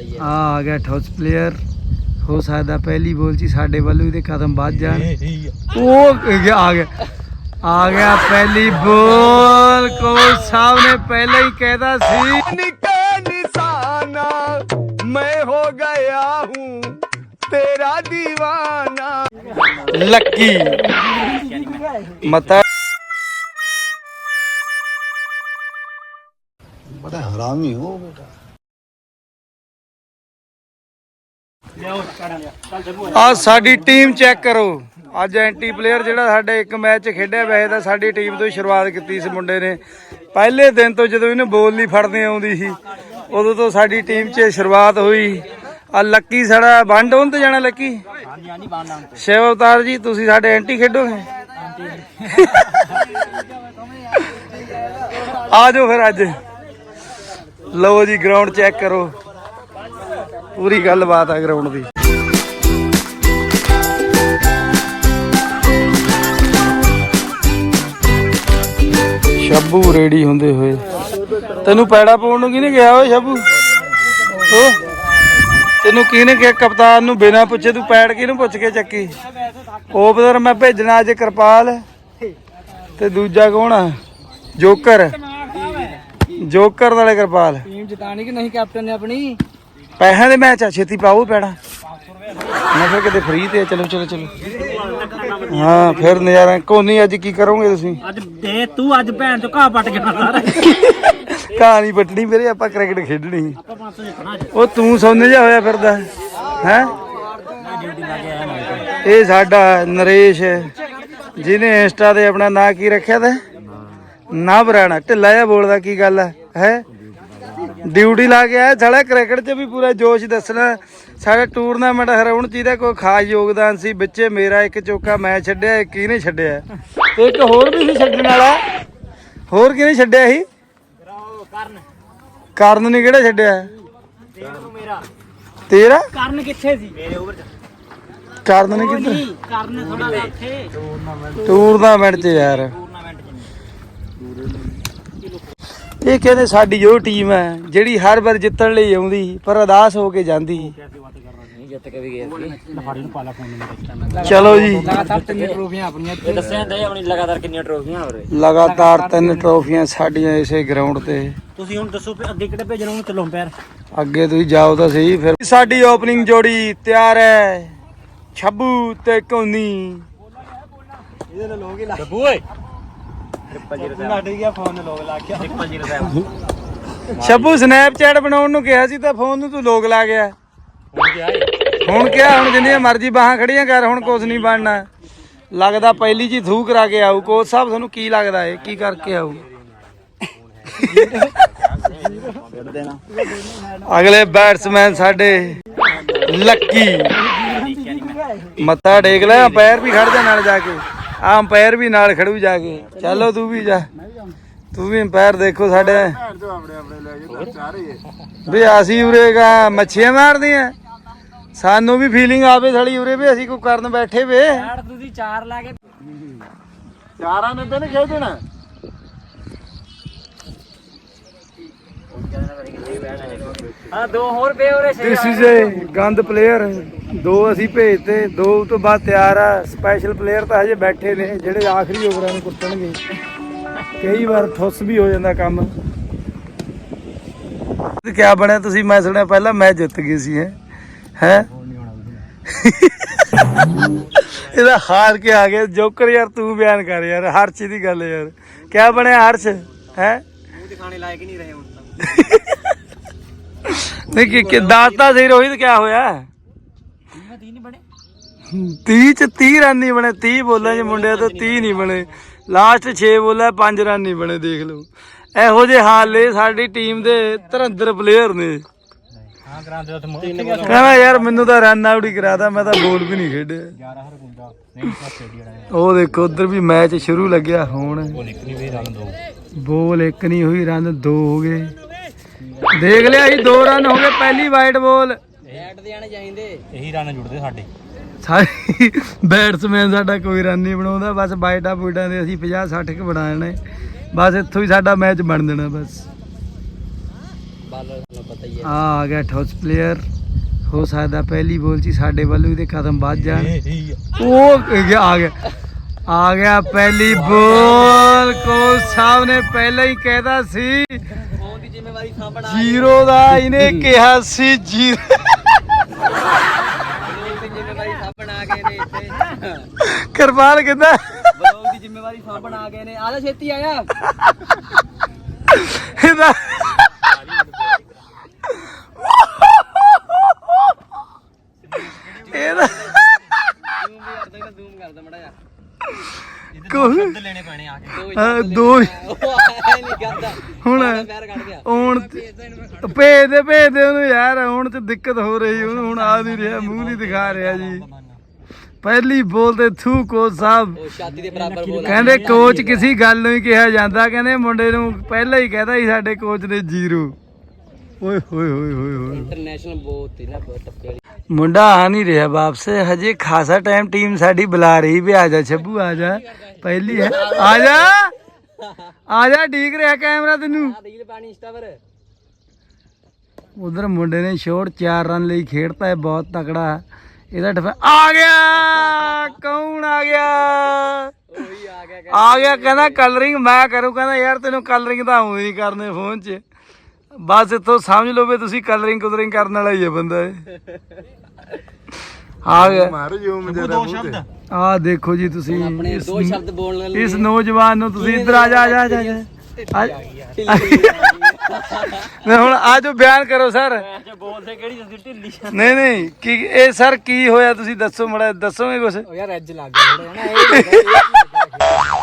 ਹੀ। ਆ ਆ ਗਿਆ ਠੋਸ ਪਲੇਅਰ ਹੋ ਸਕਦਾ ਪਹਿਲੀ ਬੋਲ 'ਚ ਹੀ ਸਾਡੇ ਵੱਲੋਂ ਇਹਦੇ ਕਦਮ ਵੱਧ ਜਾਣ। ਉਹ ਗਿਆ- ਆ ਗਿਆ। ਆ ਗਿਆ ਪਹਿਲੀ ਬੋਲ ਕੋਚ ਸਾਹਿਬ ਨੇ ਪਹਿਲਾਂ ਹੀ ਕਹਿਦਾ ਸੀ। ਨਿਕਾ ਨਿਸ਼ਾਨਾ ਮੈਂ ਹੋ ਗਿਆ ਹੂੰ ਤੇਰਾ دیਵਾਨਾ ਲੱਕੀ ਮਤਾ ਬੜਾ ਹਰਾਮੀ ਹੋ ਬੇਟਾ ਆ ਸਾਡੀ ਟੀਮ ਚੈੱਕ ਕਰੋ। ਅੱਜ ਐਂਟੀ ਪਲੇਅਰ ਜਿਹੜਾ ਸਾਡੇ ਇੱਕ ਮੈਚ ਖੇਡਿਆ, ਵੈਸੇ ਤਾਂ ਸਾਡੀ ਟੀਮ ਤੋਂ ਸ਼ੁਰੂਆਤ ਕੀਤੀ ਇਸ ਮੁੰਡੇ ਨੇ। ਪਹਿਲੇ ਦਿਨ ਤੋਂ ਜਦੋਂ ਇਹਨੂੰ ਬੋਲ ਨਹੀਂ ਫੜਨੀ ਆਉਂਦੀ ਸੀ, ਉਦੋਂ ਤੋਂ ਸਾਡੀ ਟੀਮ 'ਚ ਸ਼ੁਰੂਆਤ ਹੋਈ। ਆ ਲੱਕੀ ਸਾਡਾ ਵੰਡ ਹੋਣ ਤੇ ਜਾਣਾ ਲੱਕੀ? ਹਾਂਜੀ ਹਾਂਜੀ ਬਾਣ ਨਾਮ ਸ਼ਿਵ ਅਵਤਾਰ ਜੀ, ਤੁਸੀਂ ਸਾਡੇ ਐਂਟੀ ਖੇਡੋਗੇ? ਆ ਜਾਓ ਫਿਰ ਅੱਜ। ਲਓ ਜੀ ਗਰਾਊਂਡ ਚੈੱਕ ਕਰੋ। ਪੂਰੀ ਗੱਲਬਾਤ ਆ ਗਰਾਊਂਡ ਦੀ। ਸ਼ੱਬੂ ਰੈਡੀ ਹੁੰਦੇ ਹੋਏ। ਤੈਨੂੰ ਪੈੜਾ ਪਾਉਣ ਨੂੰ ਕਿਹਨੇ ਗਿਆ ਓਏ ਸ਼ੱਬੂ ਓ ਤੈਨੂੰ ਕਿਹਨੇ ਕਿਹਾ ਕਪਤਾਨ ਨੂੰ ਬਿਨਾਂ ਪੁੱਛੇ ਤੂੰ ਪੈੜ ਕਿਹਨੂੰ ਪੁੱਛ ਕੇ ਚੱਕੀ? ਓਪਨਰ ਮੈਂ ਭੇਜਣਾ ਅੱਜ ਕਿਰਪਾਲ। ਤੇ ਦੂਜਾ ਕੌਣ ਆ? ਜੋਕਰ। ਜੋਕਰ ਵਾਲੇ ਕਿਰਪਾਲ। ਟੀਮ ਜਿਤਾਣੀ ਕਿ ਨਹੀਂ ਕੈਪਟਨ ਨੇ ਆਪਣੀ? ਪੈਸਿਆਂ ਦੇ ਮੈਚ ਆ ਛੇਤੀ ਪਾਓ ਪੈੜਾ ਮੈਂ ਫਿਰ ਕਿਤੇ ਫ੍ਰੀ ਤੇ ਆ, ਚਲੋ ਚਲੋ ਚਲੋ। ਹਾਂ ਫਿਰ ਨਜ਼ਾਰਾ ਕੋਨੀ ਅੱਜ ਕੀ ਕਰੋਗੇ ਤੁਸੀਂ? ਅੱਜ ਦੇ ਤੂੰ ਅੱਜ ਭੈਣ ਚੋਂ ਘਾਹ ਪੱਟ ਨਾ ਸਾਰਾ। ਕਹਾਣੀ ਪੱਟਣੀ ਮੇਰੇ ਆਪਾਂ ਕ੍ਰਿਕਟ ਖੇਡਣੀ। ਆਪਾਂ 500 ਜਿੱਤਣਾ ਅੱਜ। ਉਹ ਤੂੰ ਸੋਨੇ ਜਿਹਾ ਹੋਇਆ ਫਿਰਦਾ ਹੈ? ਮੈਂ ਡਿਊਟੀ ਲਾ ਕੇ ਆਇਆ ਮੈਂ ਇਹ ਸਾਡਾ ਨਰੇਸ਼ ਜਿਹਨੇ ਇੰਸਟਾ ਤੇ ਆਪਣਾ ਨਾਂ ਕੀ ਰੱਖਿਆ ਤਾ? ਨਾ। ਬਰਾਣਾ ਢਿੱਲਾ ਜਿਹਾ ਬੋਲਦਾ ਕੀ ਗੱਲ ਹੈ? ਹੈ? ਡਿਊਟੀ ਲਾ ਕੇ ਆਇਆ ਸਾਲਾ ਕ੍ਰਿਕਟ 'ਚ ਵੀ ਪੂਰਾ ਜੋਸ਼ ਦੱਸਣਾ। ਸਾਡਾ ਟੂਰਨਾਮੈਂਟ ਹਰਾਉਣ ਚ ਇਹਦਾ ਕੋਈ ਖਾਸ ਯੋਗਦਾਨ ਸੀ ਵਿੱਚੇ ਮੇਰਾ ਇੱਕ ਚੌਕਾ ਮੈਂ ਛੱਡਿਆ ਇੱਕ ਇਹਨੇ ਛੱਡਿਆ। ਤੇ ਇੱਕ ਹੋਰ ਵੀ ਸੀ ਛੱਡਣ ਵਾਲਾ? ਹੋਰ ਕਿਹਨੇ ਛੱਡਿਆ ਸੀ? ਕਰਨ ਕਰਨ ਨੇ ਕਿਹੜਾ ਛੱਡਿਆ? ਮੇਰਾ ਤੇਰਾ? ਕਰਨ ਕਿੱਥੇ ਸੀ? ਮੇਰੇ ਓਵਰ ਚ ਕਰਨ ਨੇ ਨਹੀਂ ਕਰਨ ਥੋੜਾ ਇੱਥੇ ਟੂਰਨਾਮੈਂਟ ਟੂਰਨਾਮੈਂਟ 'ਚ ਯਾਰ ਟੂਰਨਾਮੈਂਟ ਚ ਇਹ ਕਹਿੰਦੇ ਸਾਡੀ ਉਹ ਟੀਮ ਹੈ, ਜਿਹੜੀ ਹਰ ਵਾਰ ਜਿੱਤਣ ਲਈ ਆਉਂਦੀ, ਪਰ ਅਦਾਸ ਹੋ ਕੇ ਜਾਂਦੀ। ਜਿੱਤ ਕੇ ਵੀ ਗਏ ਸੀ ਚਲੋ ਜੀ। ਲਗਾਤਾਰ ਤਿੰਨ ਟਰੋਫੀਆਂ ਆਪਣੀਆਂ ਇਹ ਦੱਸਿਆ ਦੇ ਆਪਣੀ ਲਗਾਤਾਰ ਕਿੰਨੀਆਂ ਟਰੋਫੀਆਂ ਹੋ ਰਹੀ ਲਗਾਤਾਰ ਤਿੰਨ ਟਰੋਫੀਆਂ ਸਾਡੀਆਂ ਇਸੇ ਗਰਾਊਂਡ ਤੇ। ਤੁਸੀਂ ਹੁਣ ਦੱਸੋ ਅੱਗੇ ਕਿਹੜੇ ਭੇਜਣਾ ਹੁਣ ਚਲੋ ਪੈਰ ਅੱਗੇ ਤੁਸੀਂ ਜਾਓ ਤਾਂ ਸਹੀ, ਫਿਰ ਸਾਡੀ ਓਪਨਿੰਗ ਜੋੜੀ ਤਿਆਰ ਹੈ। ਛੱਬੂ ਤੇ ਕੋਨੀ ਇਹਦੇ ਨਾਲ ਲੋਗ ਲਾ ਬੱਬੂ ਓਏ। ਨੱਟ ਗਿਆ ਫੋਨ ਲੋਗ ਲਾ ਕੇ 00 ਛੱਬੂ ਸਨੈਪਚੈਟ ਬਣਾਉਣ ਨੂੰ ਕਿਹਾ ਸੀ ਤਾਂ ਫੋਨ ਨੂੰ ਤੂੰ ਲੋਕ ਲਾ ਗਿਆ। ਹੁਣ ਕੀ ਆਏ ਹੁਣ ਕਿਹਾ ਹੁਣ ਜਿੰਨੀਆਂ ਮਰਜ਼ੀ ਬਾਹਾਂ ਖੜੀਆਂ ਕਰ ਹੁਣ ਕੁਝ ਨਹੀਂ ਬਣਨਾ। ਲੱਗਦਾ ਪਹਿਲੀ ਜੀ ਥੂ ਕਰਾ ਕੇ ਆਊ। ਕੋਚ ਸਾਹਿਬ ਤੁਹਾਨੂੰ ਕੀ ਲੱਗਦਾ ਏ ਕੀ ਕਰਕੇ ਆਊ? ਅਗਲੇ ਬੈਟਸਮੈਨ ਸਾਡੇ ਲੱਕੀ। ਮੱਥਾ ਟੇਕ ਲੈ ਅੰਪਾਇਰ ਵੀ ਖੜ ਜਾ ਨਾਲ ਜਾ ਕੇ। ਆ ਅੰਪਾਇਰ ਵੀ ਨਾਲ ਖੜੂ ਜਾ ਕੇ। ਚਲੋ ਤੂੰ ਵੀ ਜਾ। ਤੂੰ ਵੀ ਅੰਪਾਇਰ ਦੇਖੋ ਸਾਡੇ। ਵੀ ਅਸੀਂ ਉਰੇ ਗਾ ਮੱਛੀਆਂ ਮਾਰਦੇ ਆ ਸਾਨੂੰ ਵੀ ਫੀਲਿੰਗ ਆਵੇ ਸਾਲੀ ਉਰੇ ਵੀ ਅਸੀਂ ਕੋਈ ਕਰਨ ਬੈਠੇ ਵੇ। ਯਾਰ ਤੁਸੀਂ ਚਾਰ ਲਾ ਕੇ ਚਾਰਾਂ ਨੇ ਤਾਂ ਨਹੀਂ ਖੇਡ ਹਾਂ ਦੋ ਹੋਰ ਪੇ ਉਰੇ ਦਿਸ ਇਜ਼ ਏ ਗੰਦ ਪਲੇਅਰ ਦੋ ਅਸੀਂ ਭੇਜਤੇ ਦੋ ਤੋਂ ਬਾਅਦ ਤਿਆਰ ਆ। ਸਪੈਸ਼ਲ ਪਲੇਅਰ ਤਾਂ ਹਜੇ ਬੈਠੇ ਨੇ ਜਿਹੜੇ ਆਖਰੀ ਓਵਰਾਂ ਨੂੰ ਕੁੱਟਣਗੇ। ਕਈ ਵਾਰ ਠੁੱਸ ਵੀ ਹੋ ਜਾਂਦਾ ਕੰਮ। ਤੇ ਕਿਆ ਬਣਿਆ ਤੁਸੀਂ? ਮੈਂ ਸੁਣਿਆ ਪਹਿਲਾਂ ਮੈਚ ਜਿੱਤ ਗਏ ਸੀ ਹੈ? ਹੈ? ਇਹਦਾ ਹਾਰ ਕੇ ਆ ਗਿਆ। ਜੋਕਰ ਯਾਰ ਤੂੰ ਬਿਆਨ ਕਰ ਯਾਰ। ਹਰਚ ਦੀ ਗੱਲ ਯਾਰ। ਕਿਆ ਬਣਿਆ ਹਰਚ ਹੈ? ਮੂੰਹ ਦਿਖਾਣੇ ਲਾਇਕ ਹੀ ਨਹੀਂ ਰਹੇ ਹੁਣ। ਨਹੀਂ ਕਿ ਕਿ ਦੱਸਦਾ ਸੀ ਰੋਹਿਤ ਕਿਆ ਹੋਇਆ ਮੈਂ ਤੀ ਨਹੀਂ ਬਣੇ 30 ਚ 30 ਰਨ ਨਹੀਂ ਬਣੇ 30 ਬੋਲਾਂ ਚ ਮੁੰਡਿਆਂ ਤੋਂ 30 ਨਹੀਂ ਬਣੇ। ਲਾਸਟ 6 ਬੋਲਾਂ 5 ਰਨ ਨਹੀਂ ਬਣੇ ਦੇਖ ਲਓ। ਇਹੋ ਜਿਹੇ ਹਾਲ ਸਾਡੀ ਟੀਮ ਦੇ ਧਰੰਦਰ ਪਲੇਅਰ ਨੇ। ਹਾਂ ਕਰਾਂਦੇ ਉੱਥੇ ਬੋਲ ਕਹਿੰਦਾ ਯਾਰ ਮੈਨੂੰ ਤਾਂ ਰਨ ਆਊਟ ਹੀ ਕਰਾਤਾ ਮੈਂ ਤਾਂ ਬੋਲ ਵੀ ਨਹੀਂ ਖੇਡਿਆ। 11 ਹਰ ਗੁੰਡਾ ਨਹੀਂ ਪਾਸੇ ਦੀ ਰਹਾ ਉਹ ਦੇਖੋ ਉਧਰ ਵੀ ਮੈਚ ਸ਼ੁਰੂ ਲੱਗਿਆ ਹੁਣ। ਉਹ ਨਿਕਲੀ ਵੀ ਰਨ ਦੋ। ਬੋਲ ਇੱਕ ਨਹੀਂ ਹੋਈ ਰਨ ਦੋ ਹੋ ਗਏ। ਦੇਖ ਲਿਆ ਸੀ ਦੋ ਰਨ ਹੋ ਗਏ ਪਹਿਲੀ ਵਾਈਟ ਬੋਲ ਹੈਡ ਦੇ ਆਣੇ ਚਾਹੀਦੇ। ਇਹੀ ਰਨ ਜੁੜਦੇ ਸਾਡੇ। ਸਾਡੀ ਬੈਟਸਮੈਨ ਸਾਡਾ ਕੋਈ ਰਨ ਨਹੀਂ ਬਣਾਉਂਦਾ ਬਸ ਬਾਈਟਾ ਬੂਟਾਂ ਦੇ ਅਸੀਂ 50 60 ਕ ਬਣਾ ਜਾਣੇ ਬਸ ਇੱਥੋਂ ਹੀ ਸਾਡਾ ਮੈਚ ਬਣ ਜਾਣਾ ਬਸ। ਬਾਲਰ ਨੂੰ ਪਤਾ ਹੀ ਆ ਆ ਗਿਆ ਠੋਸ ਪਲੇਅਰ ਹੋ ਸਕਦਾ ਪਹਿਲੀ ਬੋਲ 'ਚ ਹੀ ਸਾਡੇ ਵੱਲੋਂ ਇਹਦੇ ਕਦਮ ਵੱਧ ਜਾਣ। ਉਹ ਗਿਆ- ਆ ਗਿਆ। ਆ ਗਿਆ ਪਹਿਲੀ ਬੋਲ ਕੋਚ ਸਾਹਿਬ ਨੇ ਪਹਿਲਾਂ ਹੀ ਕਹਿਦਾ ਸੀ ਜ਼ਿੰਮੇਵਾਰੀ ਸਾਂਭਣਾ ਜ਼ੀਰੋ ਦਾ ਇਹਨੇ ਕਿਹਾ ਸੀ ਜ਼ੀਰੋ। ਬਲੌਗ ਦੀ ਜ਼ਿੰਮੇਵਾਰੀ ਸਾਂਭਣ ਆ ਗਏ ਨੇ ਇੱਥੇ। ਕਿਰਪਾਲ ਕਹਿੰਦਾ। ਬਲੌਗ ਦੀ ਜ਼ਿੰਮੇਵਾਰੀ ਸਾਂਭਣ ਆ ਗਏ ਨੇ। ਆ ਜਾ ਛੇਤੀ ਆਇਆ ਇਹਦਾ ਇਹਦਾ ਜ਼ੂਮ ਵੀ ਕਰਦਾ ਨਾ ਜ਼ੂਮ ਕਰਦਾ ਮੜਾ ਜਾ ਕੋਈ ਲੈਣੇ ਪੈਣੇ ਆ ਕੇ। ਹਾਂ, ਦੋ ਹੀ। ਹੁਣ ਹੁਣ ਭੇਜ ਦੇ ਭੇਜ ਦੇ ਉਹਨੂੰ ਯਾਰ ਹੁਣ ਤੇ ਦਿੱਕਤ ਹੋ ਰਹੀ ਉਹਨੂੰ ਹੁਣ ਆ ਨਹੀਂ ਰਿਹਾ ਮੂੰਹ ਨਹੀਂ ਦਿਖਾ ਰਿਹਾ ਜੀ। ਪਹਿਲੀ ਬੋਲ ਤੇ ਥੂ ਕੋਚ ਸਾਹਿਬ। ਉਹ ਛਾਤੀ ਦੇ ਬਰਾਬਰ ਬੋਲ ਕਹਿੰਦੇ ਕੋਚ ਕਿਸੇ ਗੱਲ ਨੂੰ ਹੀ ਕਿਹਾ ਜਾਂਦਾ ਕਹਿੰਦੇ ਮੁੰਡੇ ਨੂੰ ਪਹਿਲਾਂ ਹੀ ਕਹਿਦਾ ਸੀ ਸਾਡੇ ਕੋਚ ਨੇ ਜ਼ੀਰੋ। ਓਏ ਹੋਏ ਹੋਏ ਹੋਏ ਹੋਏ ਇੰਟਰਨੈਸ਼ਨਲ ਬਹੁਤ ਹੀ ਨਾ ਬਹੁਤ ਟੱਪੇ ਵਾਲੀ। ਮੁੰਡਾ ਆ ਨਹੀਂ ਰਿਹਾ ਵਾਪਸ ਹਜੇ ਖਾਸਾ ਟਾਈਮ ਟੀਮ ਸਾਡੀ ਬੁਲਾ ਰਹੀ ਵੀ ਆ ਜਾ ਛੱਬੂ ਆ ਜਾ। ਪਹਿਲੀ ਹੈ ਆ ਜਾ। ਆ ਜਾ ਢੀਕ ਰਿਹਾ ਕੈਮਰਾ ਤੈਨੂੰ। ਆ ਰੀਲ ਪਾਣੀ ਇੰਸਟਾ ਪਰ। ਉਧਰ ਮੁੰਡੇ ਨੇ ਸ਼ੋਟ 4 ਰਨ ਲਈ ਖੇਡਤਾ ਹੈ ਬਹੁਤ ਤਕੜਾ। ਇਹਦਾ ਡਿਫੈ ਆ ਗਿਆ! ਕੌਣ ਆ ਗਿਆ? ਉਹੀ ਆ ਗਿਆ ਆ ਗਿਆ ਕਹਿੰਦਾ ਕਲਰਿੰਗ ਮੈਂ ਕਰੂ ਕਹਿੰਦਾ ਯਾਰ ਤੈਨੂੰ ਕਲਰਿੰਗ ਤਾਂ ਆਉਂਦੀ ਨਹੀਂ ਕਰਨੇ ਫੋਨ 'ਚ। ਬਸ ਇੱਥੋਂ ਸਮਝ ਲਓ ਵੀ ਤੁਸੀਂ ਕਲਰਿੰਗ ਕੁਲਰਿੰਗ ਕਰਨ ਵਾਲਾ ਹੀ ਹੈ ਬੰਦਾ ਇਹ। ਆ ਗਿਆ। ਮਾਰ ਜੋ ਮੁੰਡੇ ਦੋ ਸ਼ਬਦ। ਆ ਦੇਖੋ ਜੀ ਤੁਸੀਂ ਆਪਣੇ ਇਸ- ਦੋ ਸ਼ਬਦ ਬੋਲਣ ਲਈ ਇਸ ਨੌਜਵਾਨ ਨੂੰ ਤੁਸੀਂ ਇੱਧਰ ਆ ਜਾ ਆ ਜਾ ਆ ਜਾ, ਆ? ਜਾ ਆ- ਨਹੀਂ, ਹੁਣ ਆ ਜੋ ਬਿਆਨ ਕਰੋ ਸਰ। ਜੇ ਬੋਲਦੇ ਕਿਹੜੀ ਤੁਸੀਂ ਢਿੱਲੀ ਨਹੀਂ ਨਹੀਂ ਕੀ ਇਹ ਸਰ ਕੀ ਹੋਇਆ? ਤੁਸੀਂ ਦੱਸੋ ਮੜਾ ਦੱਸੋਗੇ ਕੁਛ? ਉਹ ਯਾਰ ਐਜ ਲੱਗ ਗਿਆ ਥੋੜਾ ਨਾ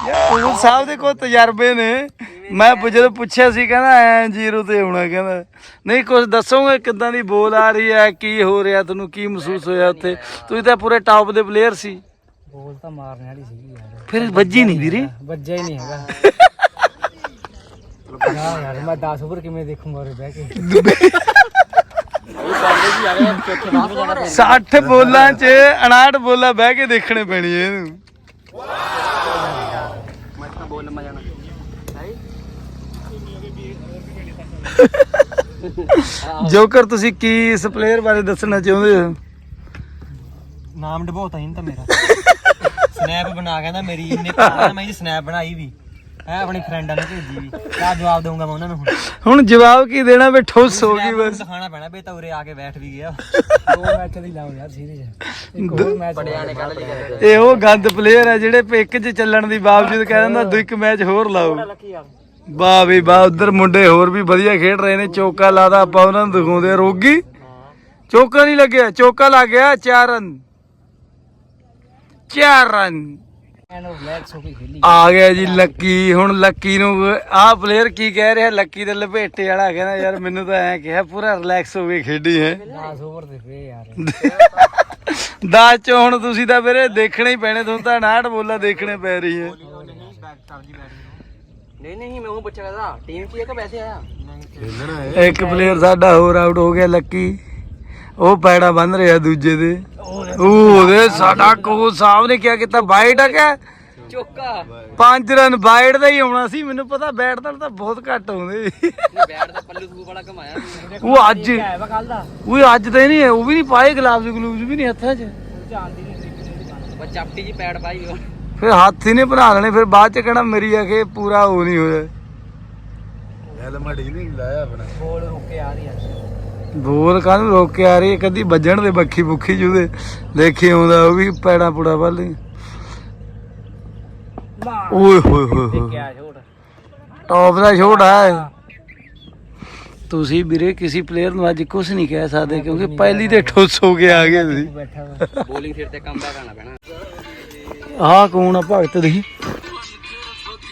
ਯਾਰ ਉਹ ਸਾਹਿਬ ਦੇ ਕੋਲ ਤਜਰਬੇ ਨੇ। ਮੈਂ ਪੁ- ਜਦੋਂ ਪੁੱਛਿਆ ਸੀ ਕਹਿੰਦਾ ਐ ਜ਼ੀਰੋ ਤੇ ਹੋਣਾ ਕਹਿੰਦਾ। ਨਹੀਂ ਕੁਝ ਦੱਸੋਗੇ ਕਿੱਦਾਂ ਦੀ ਬੋਲ ਆ ਰਹੀ ਹੈ ਕੀ ਹੋ ਰਿਹਾ ਤੁਹਾਨੂੰ ਕੀ ਮਹਿਸੂਸ ਹੋਇਆ ਉੱਥੇ? ਤੁਸੀਂ ਤਾਂ ਪੂਰੇ ਟਾਪ ਦੇ ਪਲੇਅਰ ਸੀ। ਬੋਲ ਤਾਂ ਮਾਰਨ ਵਾਲੀ ਸੀਗੀ ਯਾਰ। ਫਿਰ ਵੱਜੀ ਨਹੀਂ ਵੀਰੇ। ਵੱਜਿਆ ਹੀ ਨਹੀਂ ਹੈਗਾ। ਯਾਰ ਯਾਰ ਮੈਂ 10 ਓਵਰ ਕਿਵੇਂ ਦੇਖੂੰਗਾ ਉਰੇ ਬਹਿ ਕੇ। 60 ਬੋਲਾਂ 'ਚ 59 ਬੋਲਾਂ ਬਹਿ ਕੇ ਦੇਖਣੇ ਪੈਣੀ ਇਹਨੂੰ। ਮੈਂ ਤਾਂ ਬੋਲ ਲੰਮਾ ਜਾਣਾ ਜੋਕਰ ਤੁਸੀਂ ਕੀ ਇਸ ਪਲੇਅਰ ਬਾਰੇ ਦੱਸਣਾ ਚਾਹੁੰਦੇ ਹੋ? ਨਾਮ ਡਬੋਤਾ ਹੀ ਤਾਂ ਮੇਰਾ। ਸਨੈਪ ਬਣਾ ਕਹਿੰਦਾ ਮੇਰੀ ਇਹਨੇ ਪਾਇਆ ਮੈਂ ਇਹਦੀ ਸਨੈਪ ਬਣਾਈ ਵੀ। ਐ ਆਪਣੀ ਫਰੈਂਡਾਂ ਨੂੰ ਭੇਜੀ ਵੀ। ਕਿਆ ਜਵਾਬ ਦਊਂਗਾ ਮੈਂ ਉਹਨਾਂ ਨੂੰ ਹੁਣ। ਹੁਣ ਜਵਾਬ ਕੀ ਦੇਣਾ ਵੀ ਠੋਸ ਹੋ ਗਈ ਬਸ। ਦਿਖਾਣਾ ਪੈਣਾ ਬੇ ਤਾਂ ਉਰੇ ਆ ਕੇ ਬੈਠ ਵੀ ਗਿਆ। ਦੋ ਮੈਚ ਦੀ ਲਾਓ ਯਾਰ ਸੀਰੀਜ਼ ਇੱਕ ਹੋਰ ਮੈਚ ਪੜਿਆ ਨੇ ਕੱਢ ਲਿਆ। ਇਹ ਉਹ ਗੰਦ ਪਲੇਅਰ ਆ ਜਿਹੜੇ ਪਿੱਕ 'ਚ ਚੱਲਣ ਦੀ ਬਾਵਜੂਦ ਕਹਿ ਦਿੰਦਾ ਦੋ ਇੱਕ ਮੈਚ ਹੋਰ ਲਾਓ। ਵਾਹ ਵੀ ਵਾਹ ਉਧਰ ਮੁੰਡੇ ਹੋਰ ਵੀ ਵਧੀਆ ਖੇਡ ਰਹੇ ਨੇ। ਚੌਕਾ ਲਾਦਾ ਆਪਾਂ ਉਹਨਾਂ ਨੂੰ ਦਿਖਾਉਂਦੇ ਰੋਗੀ? ਚੌਕਾ ਨਹੀਂ ਲੱਗਿਆ ਚੌਕਾ ਲੱਗ ਗਿਆ 4 ਰਨ 4 ਰਨ ਐਨ ਰਿਲੈਕਸ ਹੋ ਕੇ ਖੇਲੀ ਆ ਗਿਆ ਜੀ ਲੱਕੀ ਹੁਣ ਲੱਕੀ ਨੂੰ ਆਹ ਪਲੇਅਰ ਕੀ ਕਹਿ ਰਿਹਾ? ਲੱਕੀ ਦੇ ਲਪੇਟੇ ਵਾਲਾ ਕਹਿੰਦਾ ਯਾਰ ਮੈਨੂੰ ਤਾਂ ਐ ਕਿਹਾ ਪੂਰਾ ਰਿਲੈਕਸ ਹੋ ਕੇ ਖੇਡੀ ਹੈ। 10 ਓਵਰ ਦੇ ਫੇ ਯਾਰ ਦਾਸ ਚ ਹੁਣ ਤੁਸੀਂ ਤਾਂ ਵੀਰੇ ਦੇਖਣੇ ਹੀ ਪੈਣੇ ਤੁਹਾਨੂੰ ਤਾਂ 59 ਬੋਲਾ ਦੇਖਣੇ ਪੈ ਰਹੀ ਹੈ। ਨਹੀਂ ਨਹੀਂ ਮੈਂ ਉਹ ਪੁੱਛਿਆ ਕਰਦਾ ਟੀਮ ਕੀ ਹੈ ਕਿ ਵੈਸੇ ਆਇਆ? ਇੱਕ ਪਲੇਅਰ ਸਾਡਾ ਹੋਰ ਆਊਟ ਹੋ ਗਿਆ ਲੱਕੀ। ਉਹ ਪੈੜਾ ਬੰਨ ਰਿਹਾ ਦੂਜੇ ਦੇ। ਉਹਦੇ ਸਾਡਾ ਕੋਚ ਸਾਹਿਬ ਨੇ ਕੀ ਕੀਤਾ ਬਾਈਟ ਆ ਕਿਆ? ਚੋਕਾ। ਪੰਜ ਰਨ ਬਾਈਟ ਦਾ ਹੀ ਆਉਣਾ ਸੀ ਮੈਨੂੰ ਪਤਾ ਬੈਟ ਦਾ ਤਾਂ ਬਹੁਤ ਘੱਟ ਆਉਂਦੇ। ਬੈਟ ਦਾ ਪੱਲੂ ਸੂ। ਬੜਾ ਕਮਾਇਆ ਉਹ ਅੱਜ ਹੈ ਵਾ ਕੱਲ ਦਾ। ਉਹ ਅੱਜ ਤਾਂ ਨਹੀਂ ਹੈ ਉਹ ਵੀ ਨਹੀਂ ਪਾਏ ਗਲਾਵਜ਼ ਗਲੂਵਜ਼ ਵੀ ਨਹੀਂ ਹੱਥਾਂ 'ਚ। ਜਾਣਦੀ ਨਹੀਂ ਬਸ ਚਾਪਟੀ ਜੀ ਪੈੜ ਪਾਈ ਉਹ। ਫਿਰ ਹੱਥ ਹੀ ਨਹੀਂ ਬਣਾ ਲੈਣੇ ਫਿਰ ਬਾਅਦ ਚ ਕਹਿਣਾ ਮੇਰੀ ਆਖੇ ਪੂਰਾ ਉਹ ਨਹੀਂ ਹੋਇਆ। ਐਲ ਮੜੀ ਨਹੀਂ ਲਾਇਆ ਆਪਣਾ। ਬੋਲ ਰੁਕ ਕੇ ਆ ਰਹੀ ਆ। ਬੋਲ ਕਾਹਨੂੰ ਰੋਕ ਕੇ ਆ ਰਹੀ ਕਦੀ ਵੱਜਣ ਦੇ ਬੱਖੀ ਬੁੱਖੀ ਜੂਦੇ ਦੇਖੀ ਆਉਂਦਾ ਉਹ ਵੀ ਪੈੜਾ ਪੂੜਾ ਵੱਲ ਹੀ। ਓਏ ਹੋਏ ਹੋਏ ਹੋਏ। ਟੌਪ ਦਾ ਸ਼ੋਟ ਹੈ। ਤੁਸੀਂ ਵੀਰੇ ਕਿਸੇ ਪਲੇਅਰ ਨੂੰ ਅੱਜ ਕੁਝ ਨਹੀਂ ਕਹਿ ਸਕਦੇ ਕਿਉਂਕਿ ਪਹਿਲੀ ਤੇ ਠੁੱਸ ਹੋ ਕੇ ਆ ਗਏ ਤੁਸੀਂ। ਬੋਲਿੰਗ ਫਿਰ ਤੇ ਕੰਮ ਕਰਨਾ ਪੈਣਾ। ਆਹ ਕੌਣ ਆ? ਭਗਤ ਦੀ।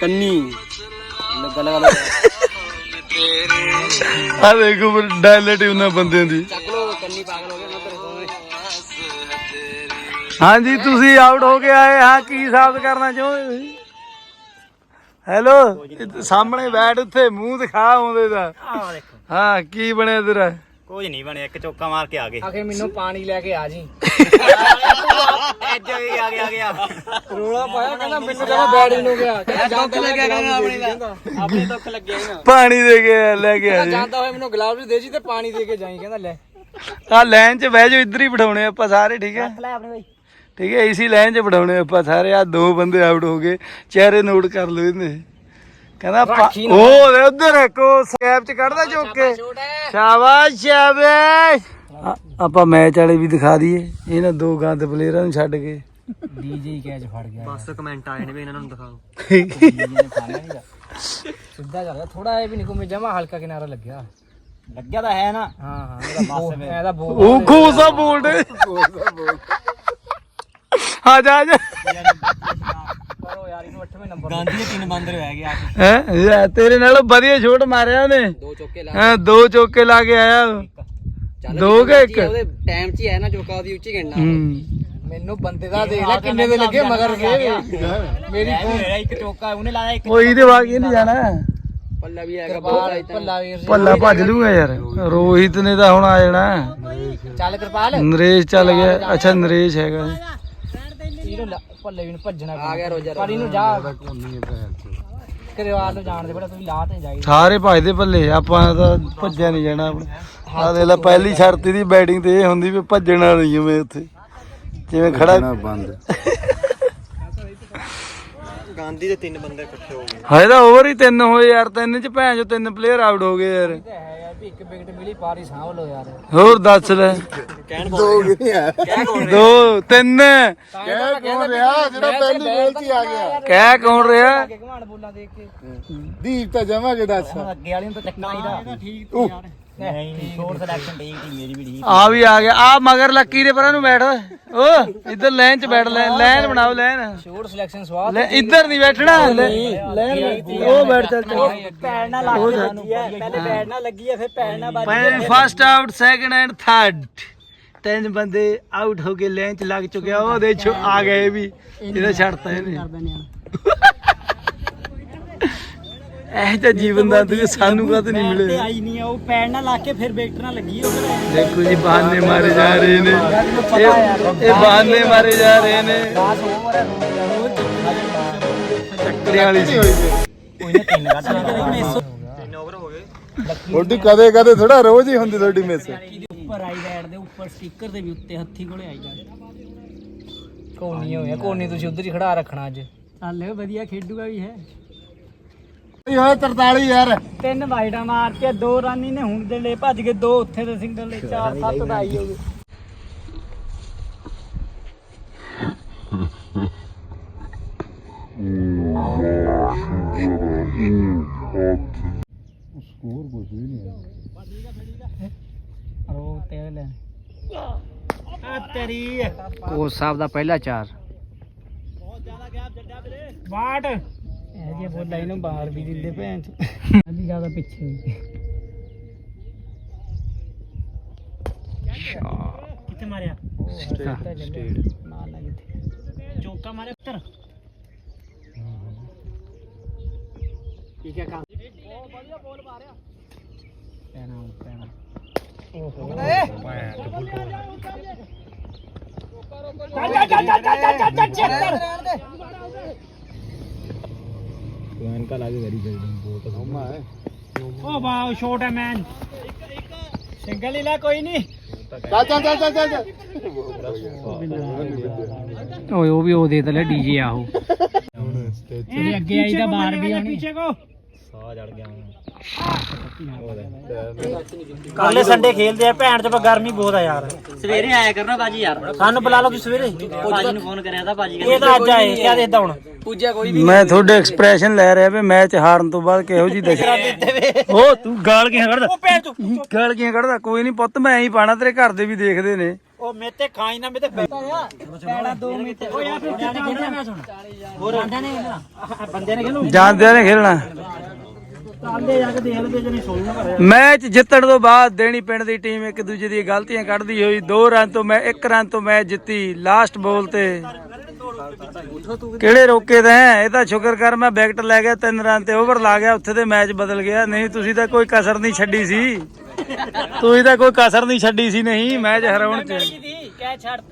ਕੰਨੀ। ਗੱਲ ਗੱਲ ਆ ਦੇਖੋ ਫਿਰ ਡਾਇਲਟ ਉਹਨਾਂ ਬੰਦਿਆਂ ਦੀ। ਚੱਕ ਲੋ ਕੰਨੀ ਪਾਗਲ ਹੋ ਗਏ ਨਾ ਤੇਰੇ ਕੋਲ ਹਾਂਜੀ ਤੁਸੀਂ ਆਊਟ ਹੋ ਕੇ ਆਏ। ਹਾਂ ਕੀ ਸਾਬਤ ਕਰਨਾ ਚਾਹੁੰਦੇ ਤੁਸੀਂ? ਹੈਲੋ ਸਾਹਮਣੇ ਬੈਠ ਉੱਥੇ ਮੂੰਹ ਦਿਖਾ ਆਉਂਦੇ ਦਾ। ਹਾਂ ਕੀ ਬਣਿਆ ਤੇਰਾ? ਕੁਝ ਨਹੀਂ ਬਣਿਆ ਇੱਕ ਚੌਕਾ ਮਾਰ ਕੇ ਆ ਗਏ। ਆਖੇ ਮੈਨੂੰ ਪਾਣੀ ਲੈ ਕੇ ਆ ਜੀ। ਐਜ ਆ ਗਿਆ ਆ ਗਿਆ। ਰੋਲਾ ਪਾਇਆ ਕਹਿੰਦਾ ਮੈਨੂੰ ਕਹਿੰਦਾ ਬੈਟਿੰਗ ਨੂੰ ਗਿਆ। ਕਹਿੰਦਾ ਦੁੱਖ ਲੱਗਿਆ ਕਹਿੰਦਾ ਆਪਣੇ ਦਾ। ਆਪਣੇ ਦੁੱਖ ਲੱਗਿਆ ਨਾ। ਪਾਣੀ ਦੇ ਕੇ ਲੈ ਕੇ ਆ ਜੀ। ਜਾਂਦਾ ਹੋਇਆ ਮੈਨੂੰ ਗਲਾਵਜ਼ ਦੇ ਜੀ ਤੇ ਪਾਣੀ ਦੇ ਕੇ ਜਾਈ ਕਹਿੰਦਾ ਲੈ। ਆ ਲਾਈਨ 'ਚ ਬਹਿ ਜਾਓ ਇੱਧਰ ਹੀ ਬਿਠਾਉਣੇ ਆਪਾਂ ਸਾਰੇ ਠੀਕ ਹੈ? ਲੈ ਆਪਣੇ ਬਾਈ। ਠੀਕ ਹੈ ਇਸੀ ਲਾਈਨ 'ਚ ਬਿਠਾਉਣੇ ਆਪਾਂ ਸਾਰੇ ਆ ਦੋ ਬੰਦੇ ਆਊਟ ਹੋ ਗਏ। ਚਿਹਰੇ ਨੋਟ ਕਰ ਲਓ ਇਹਨੇ। ਕਹਿੰਦਾ ਪਾ- ਉਹ ਦੇ ਉਧਰ ਇੱਕ ਉਹ ਸਕੈਪ 'ਚ ਕੱਢਦਾ ਚੁੱਕ ਕੇ। ਸ਼ਾਬਾਸ਼ ਸ਼ਾਬਾਸ਼। ਆ- ਆਪਾਂ ਮੈਚ ਵਾਲੇ ਵੀ ਦਿਖਾ ਦਈਏ। ਇਹਨਾਂ ਦੋ ਗੰਦ ਪਲੇਅਰਾਂ ਨੂੰ ਛੱਡ ਕੇ। ਡੀਜੇ ਕੈਚ ਫੜ ਗਿਆ। ਬਸ ਕਮੈਂਟ ਆਏ ਨੇ ਵੀ ਇਹਨਾਂ ਨੂੰ ਦਿਖਾਓ। ਸਿੱਧਾ ਚੱਲ ਥੋੜਾ ਇਹ ਵੀ ਨਹੀਂ ਘੁੰਮੇ ਜਮਾ ਹਲਕਾ ਕਿਨਾਰਾ ਲੱਗਿਆ। ਲੱਗਿਆ ਤਾਂ ਹੈ ਨਾ। ਹਾਂ ਹਾਂ ਇਹਦਾ ਬਸ ਇਹਦਾ ਬੋ ਉਹ ਖੂਸਾ ਬੋਲਡ ਆ ਜਾ ਆ ਜਾ। ਯਾਰ ਇਹਨੂੰ 8ਵੇਂ ਨੰਬਰ ਗਾਂਧੀ ਦੇ ਤਿੰਨ ਬਾਂਦਰ ਰਹਿ ਗਏ ਆ। ਕੇ ਹੈ ਤੇਰੇ ਨਾਲ ਵਧੀਆ ਸ਼ੋਟ ਮਾਰਿਆ ਉਹਨੇ। ਦੋ ਚੌਕੇ ਲਾ ਹਾਂ ਦੋ ਚੌਕੇ ਲਾ ਕੇ ਆਇਆ। ਦੋ ਕੇ ਇੱਕ। ਉਹਦੇ ਟਾਈਮ 'ਚ ਹੀ ਆਇਆ ਨਾ ਚੌਕਾ ਉਹਦੀ ਉੱਚੀ ਗਿਣਨਾ ਹੂੰ। ਮੈਨੂੰ ਬੰਦੇ ਦਾ ਦੇਖ ਲੈ ਕਿੰਨੇ ਦੇ ਲੱਗੇ ਮਗਰ ਗਏ। ਮੇਰੀ ਇੱਕ ਚੌਕਾ ਉਹਨੇ ਲਾਇਆ ਇੱਕ ਉਹ ਇਹਦੇ ਵਾਗ ਨਹੀਂ ਜਾਣਾ। ਪੱਲਾ ਵੀ ਆਏਗਾ ਬਹੁਤ ਪੱਲਾ ਵੀਰ ਪੱਲਾ ਭੱਜ ਲੂਗਾ ਯਾਰ। ਰੋਹਿਤ ਨੇ ਤਾਂ ਹੁਣ ਆ ਜਾਣਾ। ਚੱਲ ਕਿਰਪਾਲ। ਨਰੇਸ਼ ਚੱਲ ਗਿਆ। ਅੱਛਾ ਨਰੇਸ਼ ਹੈਗਾ। ਇਹਨੂੰ ਲਾ- ਪੱਲੇ ਵੀ ਨੂੰ ਭੱਜਣਾ ਆ ਗਿਆ ਰੋਜਾ ਪਰ ਇਹਨੂੰ ਜਾ ਕਰਵਾਲ ਨੂੰ ਜਾਣ ਦੇ ਬੜਾ ਤੁਸੀਂ ਲਾ ਤੇ ਜਾਈ। ਸਾਰੇ ਭੱਜਦੇ ਪੱਲੇ ਆਪਾਂ ਤਾਂ ਭੱਜਿਆ ਨਹੀਂ ਜਾਣਾ ਆਪਣਾ। ਆ ਦੇ ਲੈ ਪਹਿਲੀ ਸ਼ਰਤ ਦੀ ਬੈਟਿੰਗ ਤੇ ਇਹ ਹੁੰਦੀ ਵੀ ਭੱਜਣਾ ਨਹੀਂ ਮੈਂ ਉੱਥੇ। ਜਿਵੇਂ ਖੜਾ ਨਾ ਬੰਦ। ਗਾਂਧੀ ਦੇ ਤਿੰਨ ਬੰਦੇ ਇਕੱਠੇ ਹੋ ਗਏ। ਹਾਏ ਤਾਂ ਓਵਰ ਹੀ ਤਿੰਨ ਹੋਏ ਯਾਰ ਤਿੰਨ ਚ ਭੈਣ ਚੋ ਤਿੰਨ ਪਲੇਅਰ ਆਊਟ ਹੋ ਗਏ ਯਾਰ। ਤੇ ਹੈ ਯਾਰ ਵੀ ਇੱਕ ਵਿਕਟ ਮਿਲੀ ਪਾਰੀ ਸਾਂਭ ਲੋ ਯਾਰ। ਹੋਰ ਦੱਸ ਲੈ। ਕਹਿਣ ਦੋ ਨਹੀਂ ਆ ਦੋ ਤਿੰਨ। ਕਹਿ ਕੌਣ ਰਿਹਾ? ਜਿਹੜਾ ਪਹਿਲੀ ਬੋਲ 'ਚ ਹੀ ਆ ਗਿਆ। ਕਹਿ ਕੌਣ ਰਿਹਾ? ਕਿ ਘਮਾਣ ਬੋਲਾਂ ਦੇਖ ਕੇ। ਦੀਪ ਤਾਂ ਜਮਾਂਗੇ ਦੱਸ। ਅੱਗੇ ਵਾਲੀ ਨੂੰ ਤਾਂ ਚੱਕਣਾ ਚਾਹੀਦਾ ਠੀਕ ਤੂੰ ਯਾਰ। ਨਹੀਂ ਨਹੀਂ ਸ਼ੋਰ ਸਿਲੈਕਸ਼ਨ ਠੀਕ ਸੀ ਮੇਰੀ ਵੀ ਠੀਕ। ਆ ਵੀ ਆ ਗਿਆ। ਆ ਮਗਰ ਲੱਕੀ ਦੇ ਪਰਾਂ ਨੂੰ ਬੈਠ ਓਏ। ਓ ਇੱਧਰ ਲਾਈਨ ਚ ਬੈਠ ਲੈ ਲਾਈਨ ਬਣਾਓ ਲਾਈਨ। ਸ਼ੋਰ ਸਿਲੈਕਸ਼ਨ ਸਵਾਦ ਲੈ ਇੱਧਰ ਨਹੀਂ ਬੈਠਣਾ। ਲਾਈਨ ਉਹ ਬੈਠ ਚੱਲ। ਚੱਲ। ਪੈਰ ਨਾਲ ਲੱਗ ਜਾਂਦੀ ਹੈ। ਪਹਿਲੇ ਪੈਰ ਨਾਲ ਲੱਗੀ ਹੈ ਫਿਰ ਪੈਰ ਨਾਲ ਪਹਿਲੇ first out second and third ਤਿੰਨ ਬੰਦੇ ਆਊਟ ਹੋ ਕੇ ਲਾਈਨ ਚ ਲੱਗ ਚੁੱਕਿਆ ਉਹ ਦੇ ਛੋ ਆ ਗਏ ਵੀ ਇਹਦਾ ਛੱਡਤਾ ਇਹਨੇ ਇਹ ਤਾਂ ਜੀਵਨ ਦਾ ਤੂੰ ਸਾਨੂੰ ਕਦ ਨਹੀਂ ਮਿਲੇ ਆਈ ਨਹੀਂ ਉਹ ਪੈਰ ਨਾਲ ਲਾ ਕੇ ਫਿਰ ਵਿਕਟ ਨਾਲ ਲੱਗੀ ਉਹ ਦੇਖੋ ਜੀ ਬਹਾਨੇ ਮਾਰੇ ਜਾ ਰਹੇ ਨੇ। ਇਹ ਇਹ ਬਹਾਨੇ ਮਾਰੇ ਜਾ ਰਹੇ ਨੇ। ਚੱਕਰੀਆਂ ਵਾਲੀ ਸੀ ਤਿੰਨ ਓਵਰ ਹੋ ਗਏ। ਤੁਹਾਡੀ ਕਦੇ ਕਦੇ ਥੋੜਾ ਰੋਜ਼ ਹੀ ਹੁੰਦੀ ਤੁਹਾਡੀ ਮਿਸ। ਉੱਪਰ ਆਈ ਰੈਡ ਦੇ ਉੱਪਰ ਸਟicker ਦੇ ਵੀ ਉੱਤੇ ਹੱਥੀ ਕੋਲੇ ਆਈ ਜਾ ਕੋਨੀ ਹੋਇਆ ਕੋਨੀ ਤੁਸੀਂ ਉਧਰ ਹੀ ਖੜਾ ਰੱਖਣਾ ਅੱਜ। ਚੱਲ ਵਧੀਆ ਖੇਡੂਗਾ ਵੀ ਹੈ। ਹੋਇਆ 43 ਯਾਰ। ਤਿੰਨ ਵਾਈਡਾਂ ਮਾਰ ਕੇ ਦੋ ਰਨ ਹੀ ਨੇ ਹੁਣ ਦੇ ਭੱਜ ਗਏ ਦੋ ਉੱਥੇ ਦੇ ਸਿੰਗਲ ਲਈ 4 7 ਦਾ ਆਈ ਹੋ। ਗਏ ਉਹ ਤੇ ਲੈ। ਆ ਤੇਰੀ। ਕੋਚ ਸਾਹਿਬ ਦਾ ਪਹਿਲਾ ਚਾਰ। ਬਾਟ। ਇਹ ਜੀ ਬੋਲਾ ਇਹਨੂੰ ਬਾਹਰ ਵੀ ਦਿੰਦੇ ਭੈਣ ਚ। ਅਭੀ ਜ਼ਿਆਦਾ ਪਿੱਛੇ। ਕਿੱਥੇ ਮਾਰਿਆ? ਸਟੇਟ ਮਾਰਨਾ ਕਿੱਥੇ ਚੌਕਾ ਮਾਰਿਆ ਉੱਤਰ ਠੀਕ ਹੈ ਕੰਮ? ਬਹੁਤ ਵਧੀਆ ਬੋਲ ਮਾਰਿਆ ਪੈਣਾ ਪੈਣਾ। ਓਹੋ ਚੱਲ ਚੱਲ ਚੱਲ ਚੱਲ ਚੱਲ ਚੱਲ ਚੱਲ ਓ ਵਾਓ ਸ਼ਾਟ ਹੈ ਮੈਨ ਸਿੰਗਲ ਹੀ ਲੈ ਕੋਈ ਨਹੀਂ ਚੱਲ ਚੱਲ ਚੱਲ ਚੱਲ ਚੱਲ ਓਏ ਉਹ। ਵੀ ਉਹ ਦੇ ਤਲੇ ਡੀਜੇ ਆਹੋ ਇਹਦੇ ਅੱਗੇ ਆਈ ਤਾਂ ਬਾਹਰ ਵੀ ਆਉਣੀ। ਪਿੱਛੇ ਕੋ ਸਾਹ ਜੜ ਗਿਆ ਕੱਲੇ ਸੰਡੇ ਖੇਲਦੇ ਆ ਭੈਣ ਚ ਗਰਮੀ ਬਹੁਤ ਆ ਯਾਰ। ਸਵੇਰੇ ਆਇਆ ਕਰਨਾ ਬਾਜੀ ਯਾਰ। ਸਾਨੂੰ ਬੁਲਾ ਲਓ ਤੁਸੀਂ ਸਵੇਰੇ। ਬਾਜੀ ਨੂੰ ਫੋਨ ਕਰਿਆ ਤਾਂ ਬਾਜੀ ਇਹ ਤਾਂ ਅੱਜ ਆਏ ਕਿਆ ਦੇਖਦਾ ਹੁਣ। ਪੁੱਜਿਆ ਕੋਈ ਮੈਂ ਤੁਹਾਡੇ ਐਕਸਪ੍ਰੈਸ਼ਨ ਲੈ ਰਿਹਾ ਵੀ ਮੈਚ ਹਾਰਨ ਤੋਂ ਬਾਅਦ ਕਿਹੋ ਜੀ ਦਸ਼ਾ ਉਹ ਤੂੰ ਗਾਲ ਕਿਵੇਂ ਕੱਢਦਾ? ਉਹ ਭੈਣ ਚ ਗਾਲ ਕਿਵੇਂ ਕੱਢਦਾ? ਕੋਈ ਨਹੀਂ ਪੁੱਤ ਮੈਂ ਹੀ ਪਾਣਾ ਤੇਰੇ ਘਰ ਦੇ ਵੀ ਦੇਖਦੇ ਨੇ। ਉਹ ਮੇਤੇ ਖਾਈ ਨਾ ਮੇਤੇ ਬੈਠਾ ਆ ਪੈੜਾ ਦੋ ਮੇਤੇ ਓ ਯਾਰ ਫਿਰ ਕਿੱਥੇ ਖੇਡਣਾ? ਮੈਂ ਸੁਣ ਹੋਰ ਬੰਦੇ ਨੇ ਬੰਦੇ ਨੇ ਖੇਲੂ ਜਾਂਦਿਆਂ ਨੇ ਖੇਲਣਾ। ਮੈਚ ਜਿੱਤਣ ਤੋਂ ਬਾਅਦ ਦੇਣੀ ਪਿੰਡ ਦੀ ਟੀਮ ਇੱਕ ਦੂਜੇ ਦੀਆਂ ਗਲਤੀਆਂ ਕੱਢਦੀ ਹੋਈ 2 ਰਨ ਤੋਂ ਮੈਂ 1 ਰਨ ਤੋਂ ਮੈਚ ਜਿੱਤੀ ਲਾਸਟ ਬੋਲ ਤੇ। ਕਿਹੜੇ ਰੋਕੇ ਤਾਂ ਇਹ ਤਾਂ ਸ਼ੁਕਰ ਕਰ, ਮੈਂ ਵਿਕਟ ਲੈ ਗਿਆ, ਤਿੰਨ ਰਨ ਤੇ ਓਵਰ ਲਾ ਗਿਆ, ਉੱਥੇ ਤੇ ਮੈਚ ਬਦਲ ਗਿਆ। ਨਹੀਂ, ਤੁਸੀਂ ਤਾਂ ਕੋਈ ਕਸਰ ਨਹੀਂ ਛੱਡੀ ਸੀ। ਤੁਸੀਂ ਤਾਂ ਕੋਈ ਕਸਰ ਨਹੀਂ ਛੱਡੀ ਸੀ, ਨਹੀਂ, ਮੈਚ ਹਰਾਉਣ ਚ।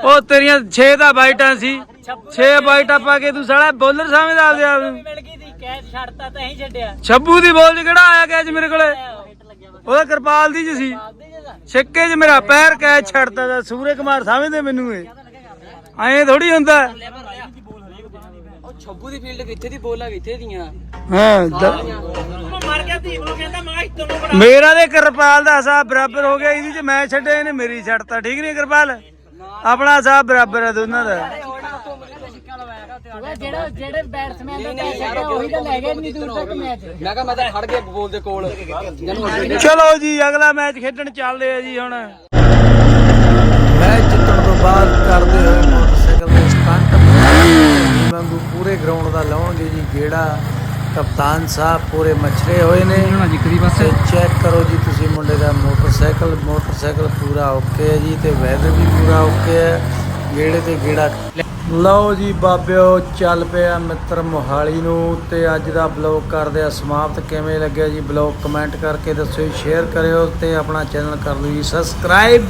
ਉਹ ਤੇਰੀਆਂ 6 ਦਾ ਬਾਈਟਾਂ ਸੀ। 6 ਬਾਈਟਾਂ ਪਾ ਕੇ ਤੂੰ ਸਾਲਾ ਬੋਲਰ ਸਮਝਦਾ ਆਪਦੇ ਆਪ ਨੂੰ। ਮਿਲ ਗਈ ਦੀ ਕਹਿ ਛੱਡਤਾ ਤਾਂ ਹੀ ਛੱਡਿਆ। ਛੱਬੂ ਦੀ ਬੋਲ 'ਚ ਕਿਹੜਾ ਆਇਆ ਕੈਚ ਮੇਰੇ ਕੋਲੇ? ਉਹਦਾ ਕਿਰਪਾਲ ਦੀ 'ਚ ਸੀ। ਛੱਕੇ 'ਚ ਮੇਰਾ ਪੈਰ ਕੈਚ ਛੱਡਦਾ ਤਾਂ ਸੂਰਜ ਕੁਮਾਰ ਸਮਝਦੇ ਮੈਨੂੰ ਇਹ। ਐਂ ਥੋੜੀ ਹੁੰਦਾ। ਉਹ ਛੱਬੂ ਦੀ ਫੀਲਡ ਕਿੱਥੇ ਦੀ ਬੋਲਾਂ ਕਿੱਥੇ ਦੀਆਂ। ਹਾਂ ਦ- ਮਰ ਗਿਆ ਦੀਪ ਨੂੰ ਕਹਿੰਦਾ ਮੈਂ ਇਸ ਤੋਂ ਮੇਰਾ ਤੇ ਕਿਰਪਾਲ ਦਾ ਹਿਸਾਬ ਬਰਾਬਰ ਹੋ ਗਿਆ ਇਹਦੀ 'ਚ ਮੈਂ ਛੱਡਿਆ ਇਹਨੇ ਮੇਰੀ ਛੱਡਤਾ। ਠੀਕ ਨਹੀਂ ਕਿਰਪਾਲ? ਆਪਣਾ ਹਿਸਾਬ ਬਰਾਬਰ ਹੈ ਦੋਨਾਂ ਦਾ। ਜਿਹੜਾ ਜਿਹੜੇ ਬੈਟਸਮੈਨ ਦਾ ਕੈਚ ਛੱਡਿਆ ਉਹੀ ਤਾਂ ਲੈ ਗਿਆ ਇੰਨੀ ਦੂਰ ਤੱਕ ਮੈਚ। ਮੈਂ ਕਿਹਾ ਮੈਂ ਤਾਂ ਖੜ ਗਿਆ ਬੋਲ ਦੇ ਕੋਲ। ਚਲੋ ਜੀ ਅਗਲਾ ਮੈਚ ਖੇਡਣ ਚੱਲਦੇ ਆ ਜੀ ਹੁਣ। ਮੈਚ ਜਿੱਤਣ ਤੋਂ ਬਾਅਦ ਕਰਦੇ ਹੋਏ ਮੋਟਰਸਾਈਕਲ ਦੇ ਸਟੰਟ ਵਾਂਗੂ ਪੂਰੇ ਗਰਾਊਂਡ ਦਾ ਲਾਉਣਗੇ ਜੀ ਗੇੜਾ। ਕਪਤਾਨ ਸਾਹਿਬ ਪੂਰੇ ਮਛਰੇ ਹੋਏ ਨੇ। ਤੇ ਚੈੱਕ ਕਰੋ ਜੀ ਤੁਸੀਂ ਮੁੰਡੇ ਦਾ ਮੋਟਰਸਾਈਕਲ। ਮੋਟਰਸਾਈਕਲ ਪੂਰਾ ਓਕੇ ਹੈ ਜੀ ਤੇ ਵੈਦਰ ਵੀ ਪੂਰਾ ਓਕੇ ਹੈ। ਗੇੜੇ ਤੇ ਗੇੜਾ। ਲਓ ਜੀ ਬਾਬਿਓ, ਚੱਲ ਪਿਆ ਮਿੱਤਰ ਮੋਹਾਲੀ ਨੂੰ ਤੇ ਅੱਜ ਦਾ ਬਲੌਗ ਕਰਦੇ ਆ ਸਮਾਪਤ। ਕਿਵੇਂ ਲੱਗਿਆ ਜੀ ਬਲੌਗ? ਕਮੈਂਟ ਕਰਕੇ ਦੱਸਿਓ, ਸ਼ੇਅਰ ਕਰਿਓ ਤੇ ਆਪਣਾ ਚੈਨਲ ਕਰ ਲਓ ਜੀ। ਸਬਸਕ੍ਰਾਈਬ